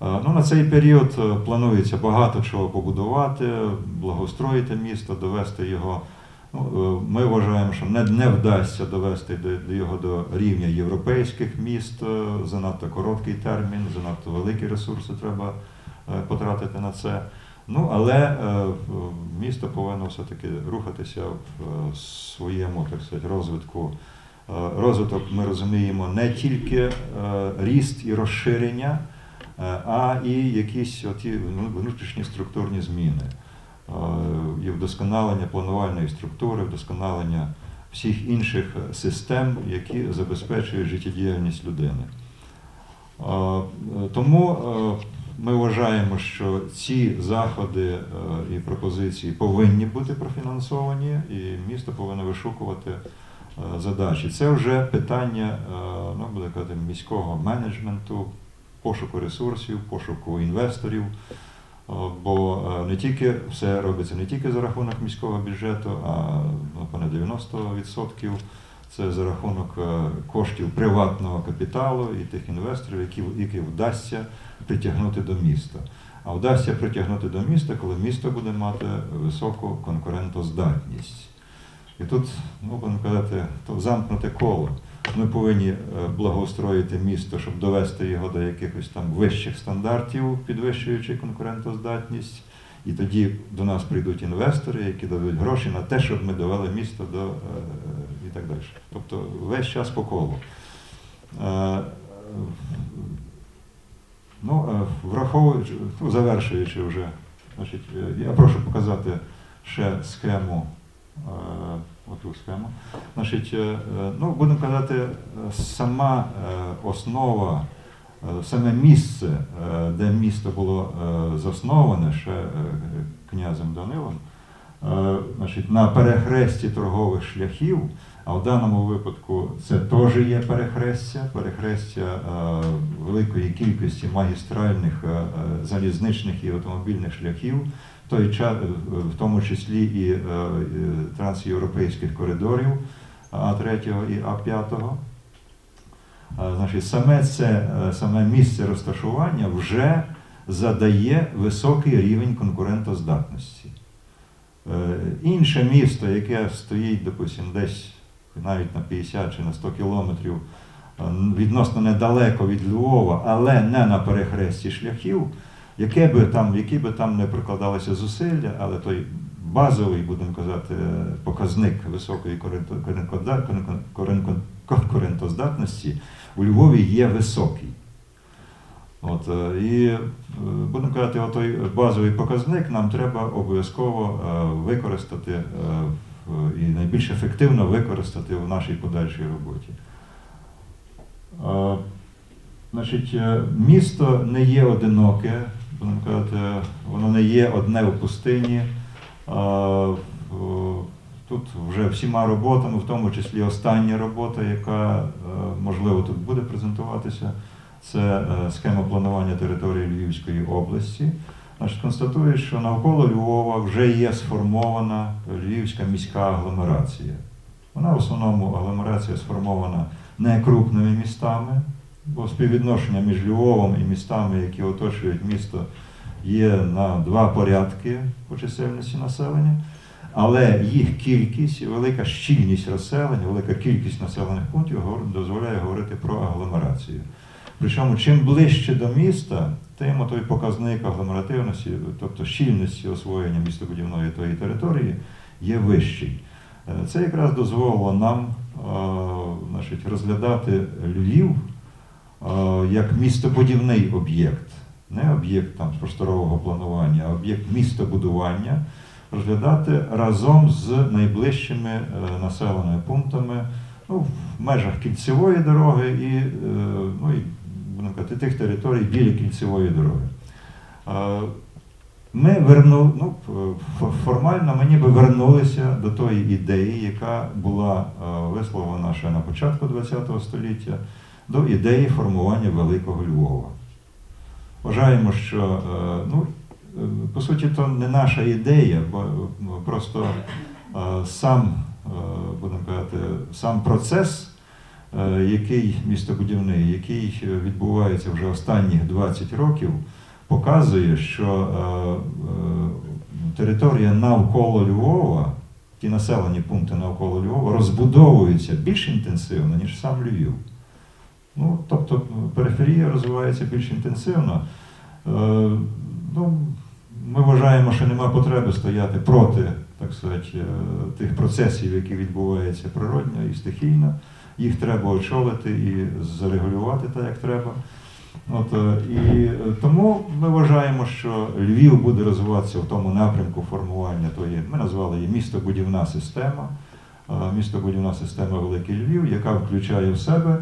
Ну, На цей період е, планується багато чого побудувати, благоустроїти місто, довести його. Ну, е, Ми вважаємо, що не, не вдасться довести до, до його до рівня європейських міст. е, Занадто короткий термін, занадто великі ресурси треба потратити на це. Ну, але місто повинно все-таки рухатися в своєму так сказати, розвитку. Розвиток ми розуміємо не тільки ріст і розширення, а і якісь оті вну- внутрішні структурні зміни. Е, І вдосконалення планувальної структури, вдосконалення всіх інших систем, які забезпечують життєдіяльність людини. Е, е, Тому е, ми вважаємо, що ці заходи е, і пропозиції повинні бути профінансовані, і місто повинно вишукувати е, задачі. Це вже питання е, ну, буде казати, міського менеджменту, пошуку ресурсів, пошуку інвесторів. Е, Бо е, не тільки все робиться не тільки за рахунок міського бюджету, а ну, понад 90% це за рахунок е, коштів приватного капіталу і тих інвесторів, які, які вдасться притягнути до міста. А вдасться притягнути до міста, коли місто буде мати високу конкурентоздатність. І тут, ну, будемо казати, то замкнуте коло. Ми повинні е, благоустроїти місто, щоб довести його до якихось там вищих стандартів, підвищуючи конкурентоздатність. І тоді до нас прийдуть інвестори, які дадуть гроші на те, щоб ми довели місто до е, і так далі. Тобто весь час по колу. Е, Ну, враховуючи, ну, завершуючи вже, значить, я прошу показати ще схему, оту схему. Значить, е, ну, будемо казати, е, сама е, основа, саме місце, де місто було засноване ще князем Данилом, значить, на перехресті торгових шляхів, а в даному випадку це теж є перехрестя, перехрестя е, великої кількості магістральних е, е, залізничних і автомобільних шляхів, в тому числі і трансєвропейських коридорів А3 і А5. Е, Значить, саме це саме місце розташування вже задає високий рівень конкурентоздатності. Інше місто, яке стоїть, допустимо, десь навіть на 50 чи на 100 кілометрів е, відносно недалеко від Львова, але не на перехресті шляхів, яке би там, які би там не прикладалися зусилля, але той базовий, будемо казати, показник високої конкурентоздатності у Львові є високий. От, е, і е, будемо казати, отой базовий показник нам треба обов'язково е, використати е, і найбільш ефективно використати в нашій подальшій роботі. Е, Значить, е, місто не є одиноке, будемо казати, воно не є одне в пустині. Е, Тут вже всіма роботами, в тому числі остання робота, яка е, можливо тут буде презентуватися, це е, схема планування території Львівської області. Значить, констатує, що навколо Львова вже є сформована Львівська міська агломерація. Вона в основному агломерація сформована не крупними містами, бо співвідношення між Львовом і містами, які оточують місто, є на два порядки по чисельності населення. Але їх кількість і велика щільність розселення, велика кількість населених пунктів дозволяє говорити про агломерацію. Причому чим ближче до міста, тим той показник агломеративності, тобто щільності освоєння містобудівної тої території, є вищий. Е, Це якраз дозволило нам е, значить, розглядати Львів е, як містобудівний об'єкт, не об'єкт там просторового планування, а об'єкт містобудування, розглядати разом з найближчими населеними пунктами ну, в межах кільцевої дороги і, е, ну, і будемо казати, тих територій біля кільцевої дороги. Е, Ми верну, ну, формально ми ніби вернулися до тої ідеї, яка була е, висловлена ще на початку ХХ століття, до ідеї формування Великого Львова. Вважаємо, що ну, по суті то не наша ідея, бо просто сам, будемо казати, сам процес е, який містобудівний, який е, відбувається вже останніх 20 років, показує, що е, е, територія навколо Львова, ті населені пункти навколо Львова розбудовуються більш інтенсивно, ніж сам Львів. Ну, тобто периферія розвивається більш інтенсивно. Е, ну, ми вважаємо, що нема потреби стояти проти так сказати, е, тих процесів, які відбуваються природньо і стихійно. Їх треба очолити і зарегулювати так, як треба. От, е, і е, тому ми вважаємо, що Львів буде розвиватися в тому напрямку формування тої, ми назвали її містобудівна система, містобудівна система Великий Львів, яка включає в себе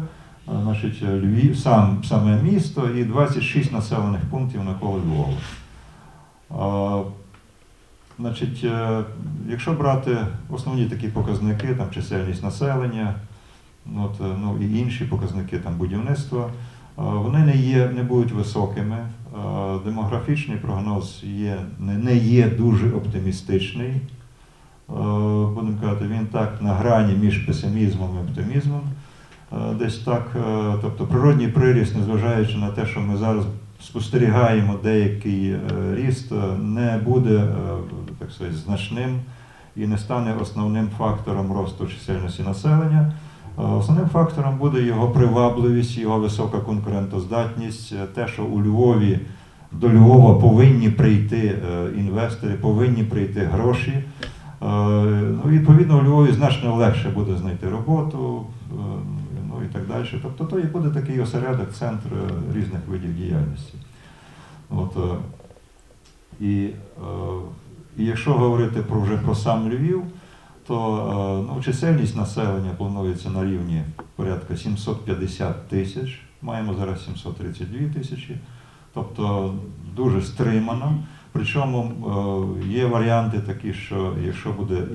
значить, Львів, сам, саме місто і 26 населених пунктів навколо Львова. Значить, е, якщо брати основні такі показники, там чисельність населення, ну, от, е, ну і інші показники там будівництва, вони не є, не будуть високими. Демографічний прогноз є, не, є дуже оптимістичний. Будемо казати, він так на грані між песимізмом і оптимізмом. Десь так, е, тобто природній приріст, незважаючи на те, що ми зараз спостерігаємо деякий е, ріст, е, не буде е, так сказати, значним і не стане основним фактором росту чисельності населення. Основним фактором буде його привабливість, його висока конкурентоздатність, те, що у Львові до Львова повинні прийти інвестори, повинні прийти гроші. Ну, відповідно, у Львові значно легше буде знайти роботу, і так далі. Тобто то і буде такий осередок, центр е, різних видів діяльності. От, е, і, е, і якщо говорити про вже про сам Львів, то ну, чисельність населення планується на рівні порядка 750 тисяч. Маємо зараз 732 тисячі, тобто дуже стримано. Причому е, є варіанти такі, що якщо буде е,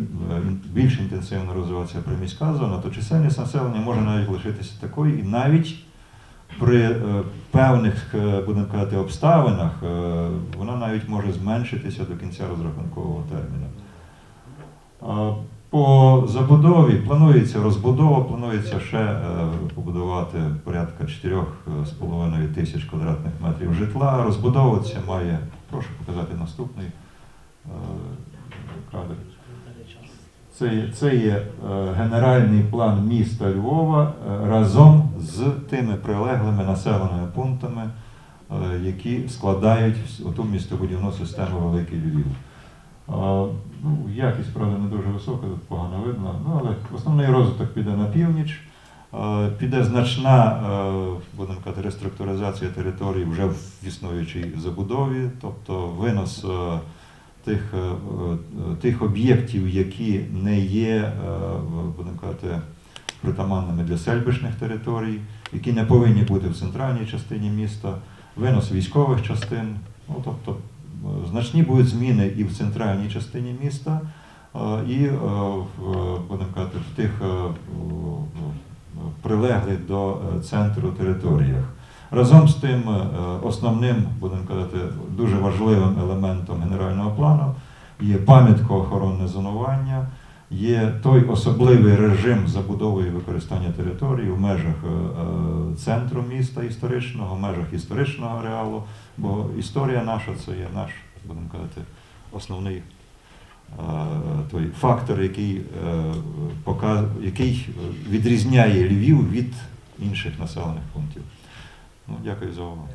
більш інтенсивно розвиватися приміська зона, то чисельність населення може навіть лишитися такою, і навіть при е, певних, будемо казати, обставинах вона навіть може зменшитися до кінця розрахункового терміну. По забудові планується розбудова, планується ще побудувати порядка 4,5 тисяч квадратних метрів житла. Розбудовуватися має, прошу показати наступний е, кадр. Це, це є е, генеральний план міста Львова е, разом з тими прилеглими населеними пунктами, які складають оту містобудівну систему Великий Львів. Ну, якість, правда, не дуже висока, тут погано видно. Ну, але основний розвиток піде на північ. Е, Піде значна, е, будемо казати, реструктуризація території вже в існуючій забудові, тобто винос е, тих, тих об'єктів, які не є, будемо казати, притаманними для сельбишних територій, які не повинні бути в центральній частині міста, винос військових частин. Ну, тобто значні будуть зміни і в центральній частині міста, і будемо казати, в тих прилеглих до е, центру територіях. Разом з тим, е, основним, будемо казати, дуже важливим елементом генерального плану є пам'яткоохоронне зонування, є той особливий режим забудови і використання території в межах е, центру міста історичного, в межах історичного ареалу, бо історія наша це є наш, будемо казати, основний той фактор, який, е, який відрізняє Львів від інших населених пунктів. Ну, дякую за увагу.